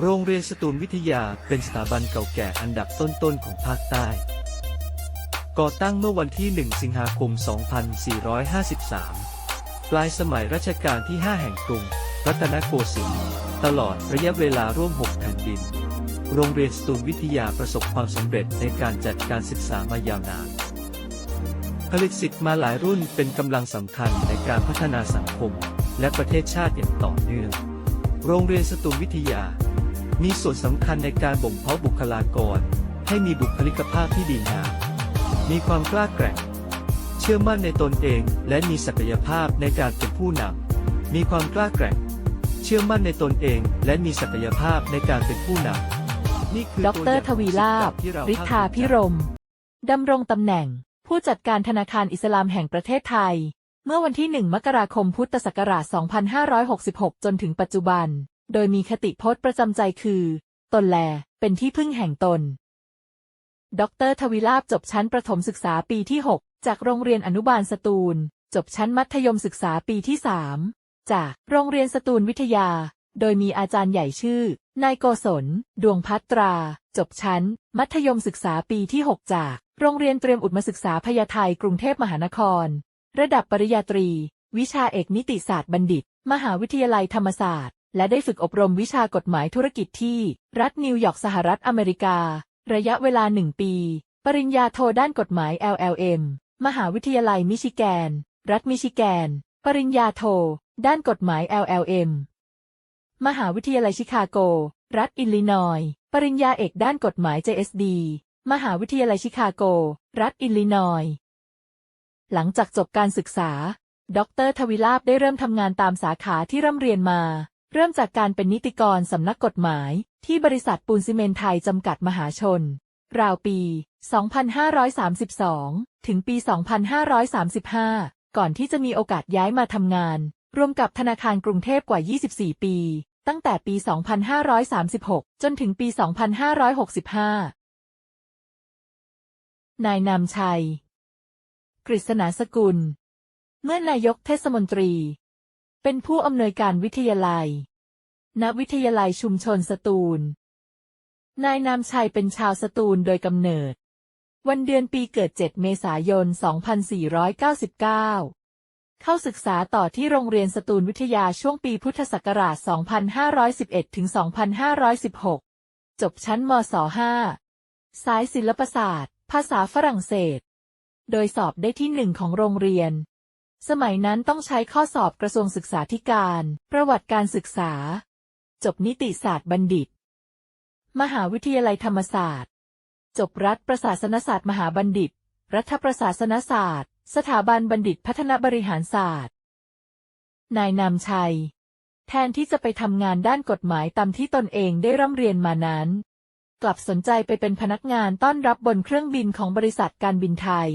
โรงเรียนสตูลวิทยาเป็นสถาบันเก่าแก่อันดับต้นๆของภาคใต้ ก่อตั้งเมื่อวันที่ 1 สิงหาคม 2453 ปลายสมัยรัชกาลที่ 5 แห่งกรุง รัตนโกสินทร์ ตลอดระยะเวลาร่วม 6 แผ่นดิน โรงเรียนสตูลวิทยาประสบความสำเร็จในการจัดการศึกษามายาวนาน ผลิตสิทธิ์มาหลายรุ่นเป็นกำลังสำคัญในการพัฒนาสังคม และประเทศชาติอย่างต่อเนื่อง โรงเรียนสตูลวิทยา มีส่วนสำคัญในการบ่มเพาะบุคลากร ให้มีบุคลิกภาพที่ดีงาม มีความกล้าแกร่ง เชื่อมั่นในตนเองและมีศักยภาพในการเป็นผู้นำ มีความกล้าแกร่ง เชื่อมั่นในตนเองและมีศักยภาพในการเป็นผู้นำนี่คือดตัวอย่างรทวีลาบที่เฤทธาพิรมดำรงตำแหน่ง ผู้จัดการธนาคารอิสลามแห่งประเทศไทย เมื่อวันที่ 1 มกราคมพุทธศักราช 2566 จนถึงปัจจุบัน โดยมีคติพจน์ประจำใจคือ ตนแล เป็นที่พึ่งแห่งตน ดรทวีลาบจบชั้นประถมศึกษาปีที่ 6 จากโรงเรียนอนุบาลสตูล จบชั้นมัธยมศึกษาปีที่ 3 จากโรงเรียนสตูลวิทยา โดยมีอาจารย์ใหญ่ชื่อ นายโกศล ดวงพัตรา จบชั้น มัธยมศึกษาปีที่ 6 จาก โรงเรียนเตรียมอุดมศึกษาพญาไทกรุงเทพมหานคร ระดับปริญญาตรี วิชาเอกนิติศาสตร์บัณฑิต มหาวิทยาลัยธรรมศาสตร์และได้ฝึกอบรมวิชากฎหมายธุรกิจที่ รัฐนิวยอร์กสหรัฐอเมริกา ระยะเวลาหนึ่งปี ปริญญาโทด้านกฎหมาย LLM มหาวิทยาลัยมิชิแกน รัฐมิชิแกน ปริญญาโท ด้านกฎหมาย LLM มหาวิทยาลัยชิคาโก รัฐอิลลินอย ปริญญาเอกด้านกฎหมาย JSD มหาวิทยาลัยชิคาโก รัฐอิลลินอย หลังจากจบการศึกษา ดรทวิลาบได้เริ่มทำงานตามสาขาที่ร่ำเรียนมา เริ่มจากการเป็นนิติกรสำนักกฎหมาย ที่บริษัทปูนซีเมนต์ไทยจำกัดมหาชน ราวปี 2532 ถึงปี 2535 ก่อนที่จะมีโอกาสย้ายมาทำงาน รวมกับธนาคารกรุงเทพกว่า 24 ปี ตั้งแต่ปี 2536 จนถึงปี 2565 นายนำชัย กฤษณาสกุล เมื่อนายกเทศมนตรี เป็นผู้อำนวยการวิทยาลัย ณวิทยาลัยชุมชนสตูล นายนามชัยเป็นชาวสตูลโดยกำเนิด วันเดือนปีเกิด 7 เมษายน 2499 เข้าศึกษาต่อที่โรงเรียนสตูลวิทยาช่วงปีพุทธศักราช 2511 ถึง 2516 จบชั้นมศ 5 สายศิลปศาสตร์ ภาษาฝรั่งเศส โดยสอบได้ที่หนึ่งของโรงเรียนสมัยนั้นต้องใช้ข้อสอบกระทรวงศึกษาธิการ ประวัติการศึกษา จบนิติศาสตร์บัณฑิต มหาวิทยาลัยธรรมศาสตร์ จบรัฐประศาสนศาสตร์มหาบัณฑิต รัฐประศาสนศาสตร์ สถาบันบัณฑิตพัฒนบริหารศาสตร์ นายนำชัย แทนที่จะไปทำงานด้านกฎหมายตามที่ตนเองได้ร่ำเรียนมานั้น กลับสนใจไปเป็นพนักงานต้อนรับบนเครื่องบินของบริษัทการบินไทย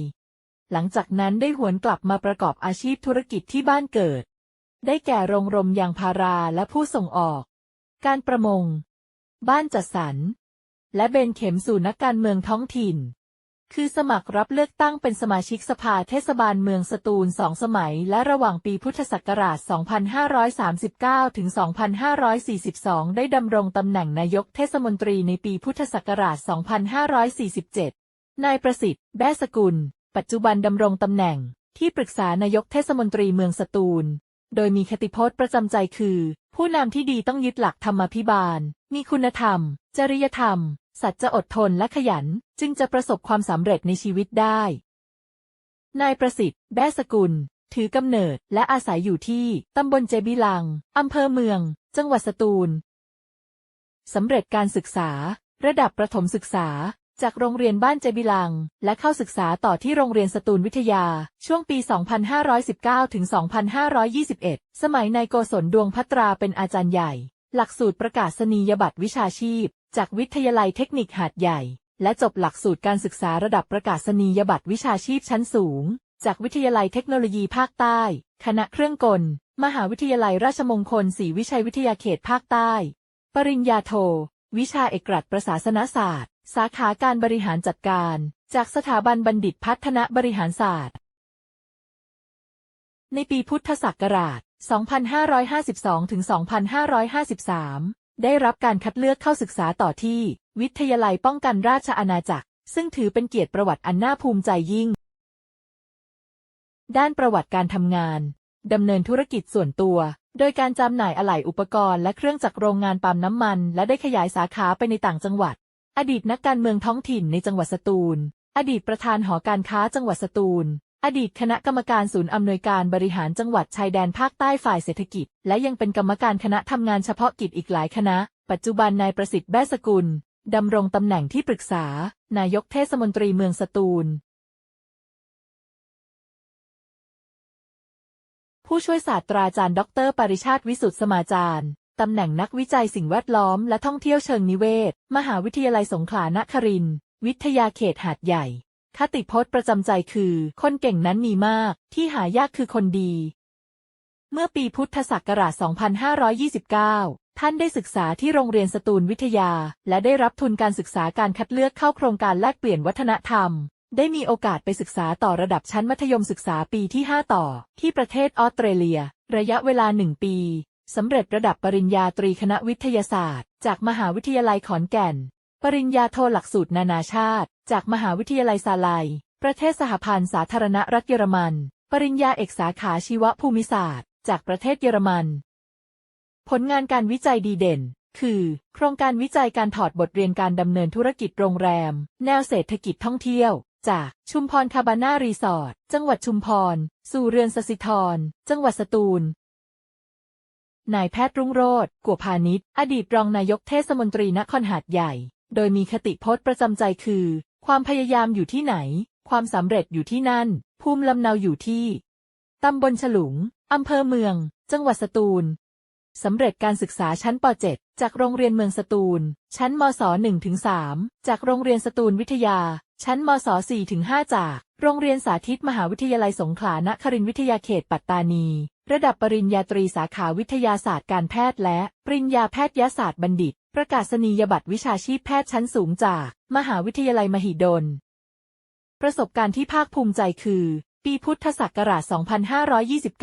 หลังจากนั้นได้หวนกลับมาประกอบอาชีพธุรกิจที่บ้านเกิด ได้แก่โรงรมยางพาราและผู้ส่งออก การประมง บ้านจัดสรร และเบนเข็มสู่นักการเมืองท้องถิ่น คือสมัครรับเลือกตั้งเป็นสมาชิกสภาเทศบาลเมืองสตูลสองสมัย และระหว่างปีพุทธศักราช 2539 ถึง 2542 ได้ดำรงตำแหน่งนายกเทศมนตรีในปีพุทธศักราช 2547 นายประสิทธิ์ แบ้สกุล ปัจจุบันดำรงตำแหน่งที่ปรึกษานายกเทศมนตรีเมืองสตูล โดยมีคติพจน์ประจำใจคือ ผู้นำที่ดีต้องยึดหลักธรรมาภิบาล มีคุณธรรม จริยธรรม สัจจะอดทนและขยัน จึงจะประสบความสำเร็จในชีวิตได้ นายประสิทธิ์ แบสกุล ถือกำเนิดและอาศัยอยู่ที่ตำบลเจบิลัง อำเภอเมือง จังหวัดสตูลสำเร็จการศึกษา ระดับประถมศึกษา จากโรงเรียนบ้านเจบิลัง และเข้าศึกษาต่อที่โรงเรียนสตูลวิทยา ช่วงปี 2519 ถึง 2521 สมัยนายโกศลดวงพัตราเป็นอาจารย์ใหญ่ หลักสูตรประกาศนียบัตรวิชาชีพ จากวิทยาลัยเทคนิคหาดใหญ่ และจบหลักสูตรการศึกษาระดับประกาศนียบัตรวิชาชีพชั้นสูง จากวิทยาลัยเทคโนโลยีภาคใต้ คณะเครื่องกล มหาวิทยาลัยราชมงคลศรีวิชัยวิทยาเขตภาคใต้ ปริญญาโท วิชาเอกรัฐประศาสนศาสตร์ สาขาการบริหารจัดการ จากสถาบันบัณฑิตพัฒนบริหารศาสตร์ ในปีพุทธศักราช 2552 ถึง 2553 ได้รับการคัดเลือกเข้าศึกษาต่อที่ วิทยาลัยป้องกันราชอาณาจักร ซึ่งถือเป็นเกียรติประวัติอันน่าภูมิใจยิ่ง ด้านประวัติการทำงานดำเนินธุรกิจส่วนตัว โดยการจำหน่ายอะไหล่อุปกรณ์และเครื่องจักรโรงงานปั๊มน้ำมัน และได้ขยายสาขาไปในต่างจังหวัด อดีตนักการเมืองท้องถิ่นในจังหวัดสตูล อดีตประธานหอการค้าจังหวัดสตูล อดีตคณะกรรมการศูนย์อำนวยการบริหารจังหวัดชายแดนภาคใต้ฝ่ายเศรษฐกิจ และยังเป็นกรรมการคณะทำงานเฉพาะกิจอีกหลายคณะ ปัจจุบันนายประสิทธิ์แบ้สกุลดำรงตำแหน่งที่ปรึกษา นายกเทศมนตรีเมืองสตูล ผู้ช่วยศาสตราจารย์ ดร ปริชาติวิสุทธิสมาจารย์ ตำแหน่งนักวิจัยสิ่งแวดล้อมและท่องเที่ยวเชิงนิเวศ มหาวิทยาลัยสงขลานครินทร์วิทยาเขตหาดใหญ่ คติพจน์ประจำใจคือ คนเก่งนั้นมีมาก ที่หายากคือคนดี เมื่อปีพุทธศักราช 2529 ท่านได้ศึกษาที่โรงเรียนสตูลวิทยา และได้รับทุนการศึกษาการคัดเลือกเข้าโครงการแลกเปลี่ยนวัฒนธรรม ได้มีโอกาสไปศึกษาต่อระดับชั้นมัธยมศึกษาปีที่ 5 ต่อ ที่ประเทศออสเตรเลีย ระยะเวลา1ปี สำเร็จระดับปริญญาตรีคณะวิทยาศาสตร์ จากมหาวิทยาลัยขอนแก่น ปริญญาโทหลักสูตรนานาชาติ จากมหาวิทยาลัยซาลัยประเทศสหพันธ์สาธารณรัฐเยอรมัน ปริญญาเอกสาขาชีวภูมิศาสตร์ จากประเทศเยอรมัน ผลงานการวิจัยดีเด่น คือ โครงการวิจัยการถอดบทเรียนการดำเนินธุรกิจโรงแรม แนวเศรษฐกิจท่องเที่ยวจากชุมพรคาบาน่ารีสอร์ท จังหวัดชุมพร สู่เรือนสสิธร จังหวัดสตูล นายแพทย์รุ่งโรจน์กัวพาณิชย์ อดีตรองนายกเทศมนตรีนครหาดใหญ่ โดยมีคติพจน์ประจำใจคือ ความพยายามอยู่ที่ไหน ความสำเร็จอยู่ที่นั่น ภูมิลำเนาอยู่ที่ตำบลฉลุง อำเภอเมือง จังหวัดสตูล สำเร็จการศึกษาชั้นป .7 จากโรงเรียนเมืองสตูล ชั้นมศ 1-3 จากโรงเรียนสตูลวิทยา ชั้นมศ4-5จาก โรงเรียนสาธิตมหาวิทยาลัยสงขลานครินทร์วิทยาเขตปัตตานี ระดับปริญญาตรีสาขาวิทยาศาสตร์การแพทย์และ ปริญญาแพทยศาสตร์บัณฑิต ประกาศนียบัตรวิชาชีพแพทย์ชั้นสูงจาก มหาวิทยาลัยมหิดล ประสบการณ์ที่ภาคภูมิใจคือ ปีพุทธศักราช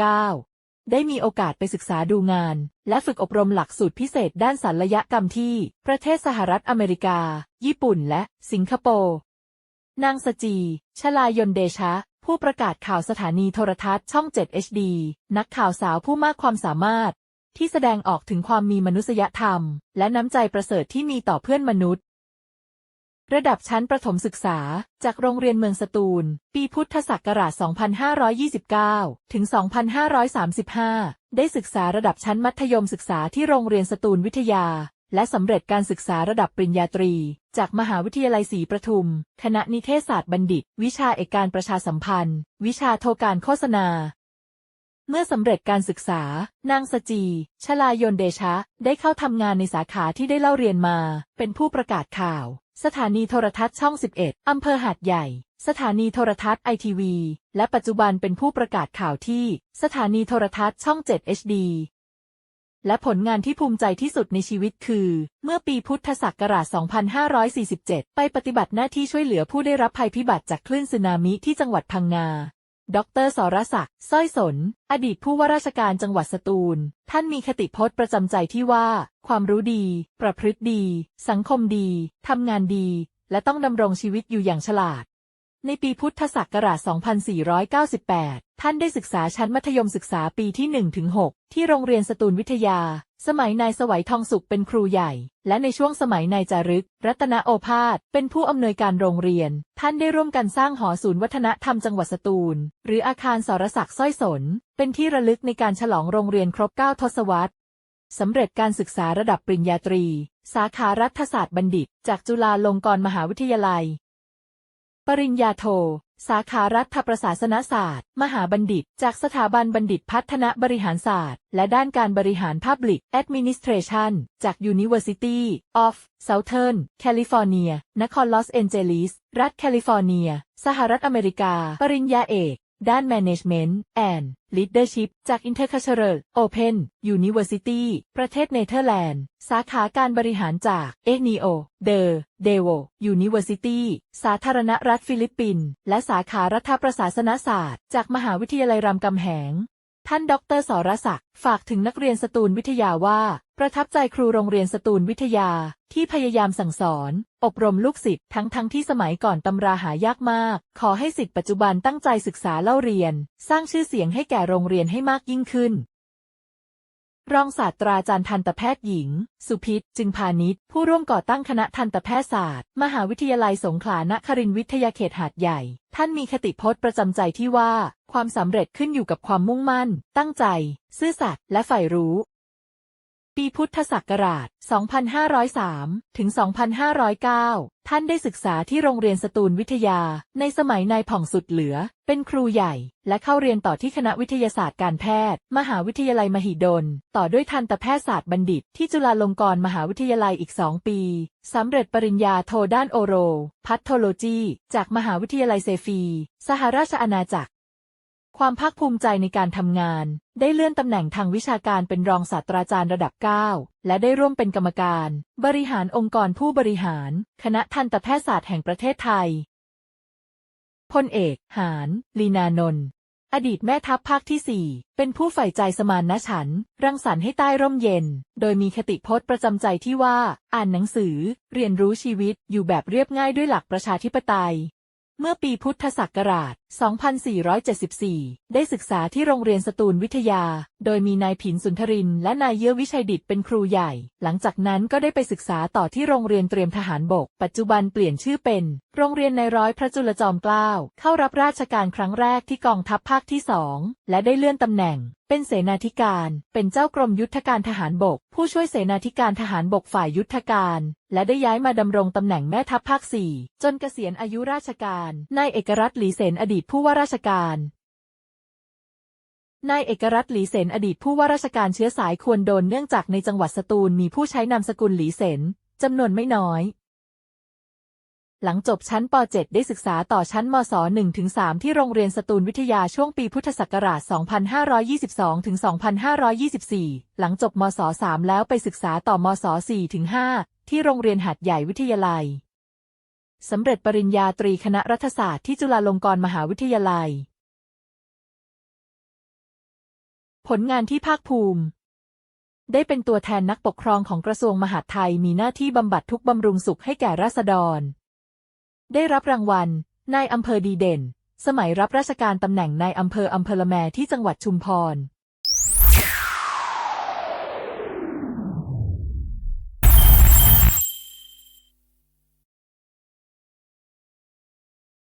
2529ได้มีโอกาสไปศึกษาดูงาน และฝึกอบรมหลักสูตรพิเศษด้านศัลยกรรมที่ ประเทศสหรัฐอเมริกา ญี่ปุ่นและ สิงคโปร์ นางสจี ชลายนเดชะ ผู้ประกาศข่าวสถานีโทรทัศน์ช่อง 7 HD นักข่าวสาวผู้มากความสามารถ ที่แสดงออกถึงความมีมนุษยธรรม และน้ำใจประเสริฐที่มีต่อเพื่อนมนุษย์ ระดับชั้นประถมศึกษา จากโรงเรียนเมืองสตูล ปีพุทธศักราช 2529 ถึง 2535 ได้ศึกษาระดับชั้นมัธยมศึกษาที่โรงเรียนสตูลวิทยา และสำเร็จการศึกษาระดับปริญญาตรี จากมหาวิทยาลัยศรีประทุม คณะนิเทศศาสตร์บัณฑิต วิชาเอกการประชาสัมพันธ์ วิชาโทการโฆษณา เมื่อสำเร็จการศึกษา นางสจี ชลายนเดชะ ได้เข้าทำงานในสาขาที่ได้เล่าเรียนมา เป็นผู้ประกาศข่าว สถานีโทรทัศน์ช่อง 11 อำเภอหาดใหญ่ สถานีโทรทัศน์ไอทีวี และปัจจุบันเป็นผู้ประกาศข่าวที่ สถานีโทรทัศน์ช่อง 7 HD และผลงานที่ภูมิใจที่สุดในชีวิตคือ เมื่อปีพุทธศักราช 2547 ไปปฏิบัติหน้าที่ช่วยเหลือผู้ได้รับภัยพิบัติจากคลื่นสึนามิที่จังหวัดพังงา ดรสรศักดิ์สร้อยสน อดีตผู้ว่าราชการจังหวัดสตูล ท่านมีคติพจน์ประจำใจที่ว่า ความรู้ดี ประพฤติดี สังคมดี ทำงานดี และต้องดำรงชีวิตอยู่อย่างฉลาด ในปีพุทธศักราช 2498 ท่านได้ศึกษาชั้นมัธยมศึกษาปีที่ 1-6 ที่โรงเรียนสตูลวิทยา สมัยนายสวัยทองสุขเป็นครูใหญ่ และในช่วงสมัยนายจารึก รัตนโอภาส เป็นผู้อำนวยการโรงเรียน ท่านได้ร่วมกันสร้างหอศูนย์วัฒนธรรมจังหวัดสตูล หรืออาคารสรศักดิ์สร้อยสน เป็นที่ระลึกในการฉลองโรงเรียนครบ 9 ทศวรรษสำเร็จการศึกษาระดับปริญญาตรี สาขารัฐศาสตร์บัณฑิต จากจุฬาลงกรณ์มหาวิทยาลัย ปริญญาโท สาขารัฐประศาสนศาสตร์ มหาบัณฑิต จากสถาบันบัณฑิตพัฒนบริหารศาสตร์ และด้านการบริหาร Public Administration จาก University of Southern California นครลอสแอนเจลิส รัฐแคลิฟอร์เนีย สหรัฐอเมริกา ปริญญาเอก ด้าน Management and Leadership จาก Intercultural Open University ประเทศเนเธอร์แลนด์ สาขาการบริหารจาก e n i o de Devo University สาธารณรัฐฟิลิปปินส์และสาขารัฐประศาสนศาสตร์ จากมหาวิทยาลัยรามคำแหง ท่านดอกเตอรสรศักดิ์ฝากถึงนักเรียนสตูลวิทยาว่า ประทับใจครูโรงเรียนสตูลวิทยา ที่พยายามสั่งสอน อบรมลูกศิษย์ทั้งทั้งที่สมัยก่อนตำราหายากมาก ขอให้ศิษย์ปัจจุบันตั้งใจศึกษาเล่าเรียน สร้างชื่อเสียงให้แก่โรงเรียนให้มากยิ่งขึ้น รองศาสตราจารย์ทันตแพทย์หญิง สุพิษจึงพาณิชย์ผู้ร่วมก่อตั้งคณะทันตแพทยศาสตร์ มหาวิทยาลัยสงขลานครินทร์วิทยาเขตหาดใหญ่ ท่านมีคติพจน์ประจำใจที่ว่า ความสำเร็จขึ้นอยู่กับความมุ่งมั่น ตั้งใจ ซื่อสัตย์และใฝ่รู้ ปีพุทธศักราช 2503 ถึง 2509 ท่านได้ศึกษาที่โรงเรียนสตูลวิทยา ในสมัยนายผ่องสุดเหลือ เป็นครูใหญ่ และเข้าเรียนต่อที่คณะวิทยาศาสตร์การแพทย์ มหาวิทยาลัยมหิดล ต่อด้วยทันตแพทยศาสตร์บัณฑิต ที่จุฬาลงกรณ์มหาวิทยาลัยอีก2ปี สำเร็จปริญญาโทด้านโอโร พัทโทโลจี จากมหาวิทยาลัยเซฟี สหราชอาณาจักร ความภาคภูมิใจในการทำงาน ได้เลื่อนตำแหน่งทางวิชาการเป็นรองศาสตราจารย์ระดับ 9 และได้ร่วมเป็นกรรมการ บริหารองค์กรผู้บริหาร คณะทันตแพทยศาสตร์แห่งประเทศไทย พลเอก หาน ลีนานนท์อดีตแม่ทัพภาคที่ 4 เป็นผู้ใฝ่ใจสมานฉัน รังสรรค์ให้ใต้ร่มเย็น โดยมีคติพจน์ประจำใจที่ว่า อ่านหนังสือ เรียนรู้ชีวิต อยู่แบบเรียบง่ายด้วยหลักประชาธิปไตย เมื่อปีพุทธศักราช 2474 ได้ศึกษาที่โรงเรียนสตูลวิทยา โดยมีนายผินสุนทรินและนายเยื่อวิชัยดิตเป็นครูใหญ่ หลังจากนั้นก็ได้ไปศึกษาต่อที่โรงเรียนเตรียมทหารบก ปัจจุบันเปลี่ยนชื่อเป็น โรงเรียนในร้อยพระจุลจอมเกล้า เข้ารับราชการครั้งแรกที่กองทัพภาคที่สอง และได้เลื่อนตำแหน่ง เป็นเสนาธิการ เป็นเจ้ากรมยุทธการทหารบก ผู้ช่วยเสนาธิการทหารบกฝ่ายยุทธการ และได้ย้ายมาดำรงตำแหน่งแม่ทัพภาคสี่จนเกษียณอายุราชการ นายเอกรัตน์หลีเสนอดีตผู้ว่าราชการนายเอกรัตน์หลีเสนอดีตผู้ว่าราชการเชื้อสายควรโดนเนื่องจากในจังหวัดสตูลมีผู้ใช้นามสกุลหลีเสนจำนวนไม่น้อย หลังจบชั้นป .7 ได้ศึกษาต่อชั้นมศ 1-3 ที่โรงเรียนสตูลวิทยาช่วงปีพุทธศักราช 2522-2524 หลังจบมศ 3 แล้วไปศึกษาต่อมศ 4-5 ที่โรงเรียนหัดใหญ่วิทยาลัย สำเร็จปริญญาตรีคณะรัฐศาสตร์ที่จุฬาลงกรณ์มหาวิทยาลัย ผลงานที่ภาคภูมิ ได้เป็นตัวแทนนักปกครองของกระทรวงมหาดไทยมีหน้าที่บำบัดทุกบำรุงสุขให้แก่ราษฎร ได้รับรางวัลนายอำเภอดีเด่น สมัยรับราชการตำแหน่งนายอำเภออำเภอละแมที่จังหวัดชุมพร